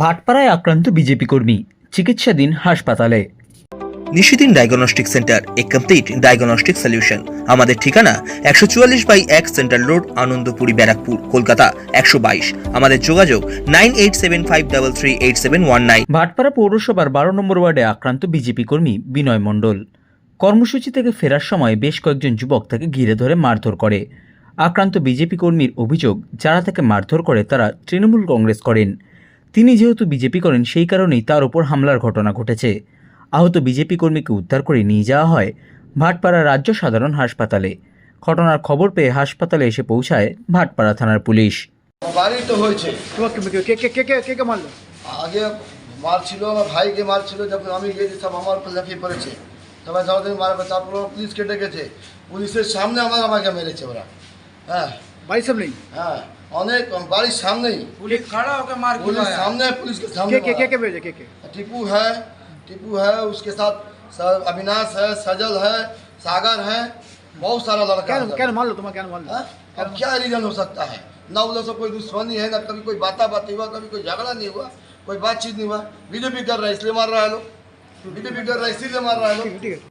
ভাটপাড়ায় আক্রান্ত বিজেপি কর্মী চিকিৎসাধীন হাসপাতালে। নিশিদিন ডায়াগনস্টিক সেন্টার এ কমপ্লিট ডায়াগনস্টিক সলিউশন। আমাদের ঠিকানা একশো চুয়াল্লিশ বাই এক সেন্ট্রাল রোড আনন্দপুরি ব্যারাকপুর কলকাতা একশো বাইশ। আমাদের যোগাযোগ nine eight seven five double three eight seven one nine. Bhatpara পৌরসভার বারো নম্বর ওয়ার্ডে আক্রান্ত বিজেপি কর্মী বিনয় মণ্ডল। কর্মসূচি থেকে ফেরার সময় বেশ কয়েকজন যুবক তাকে ঘিরে ধরে মারধর করে। আক্রান্ত বিজেপি কর্মীর অভিযোগ যারা তাকে মারধর করে তারা তৃণমূল কংগ্রেস করেন। তিনি যেহেতু বিজেপি করেন সেই কারণেই তার ওপর হামলার ঘটনা ঘটেছে। আহত বিজেপি কর্মীকে উদ্ধার করে নিয়ে যাওয়া হয় ভাটপাড়া রাজ্য সাধারণ হাসপাতালে। ঘটনার খবর পেয়ে হাসপাতালে এসে পৌঁছায় ভাটপাড়া থানার পুলিশ। বাড়ি তো হয়েছে। কে কে কে কে কে কে মারলো? আগে মারছিল আমার ভাইকে মারছিল যখন আমি গিয়েছি সব আমার উপর ঝাঁপিয়ে পড়েছে। সবাই সবাই মারবে তারপর পুলিশকে ডেকেছে। পুলিশের সামনে আমার আমাকে মেরেছে ওরা। হ্যাঁ। বাড়ির সামনেই? হ্যাঁ। অনেক বাড়ির সামনেই पुलिस खड़ा होकर मार पुलिस गिराया। सामने पुलिस के सामने কে কে কে मारा। কে মেরেছে কে কে टीपू है टीपू है उसके साथ स- अविनाश है सजल है सागर है बहुत सारा लड़का কেন है सब। কেন মারলো তোমার কেন মারলো हाँ? अब क्या रीजन हो सकता है ना उन लोग से कोई दुश्मनी है ना कभी कोई बाता बाती हुआ कभी कोई झगड़ा नहीं हुआ कोई बातचीत नहीं हुआ बीजेपी कर रहा है इसलिए मार रहा है लोग बीजेपी कर रहा है इसीलिए मार रहा है लोग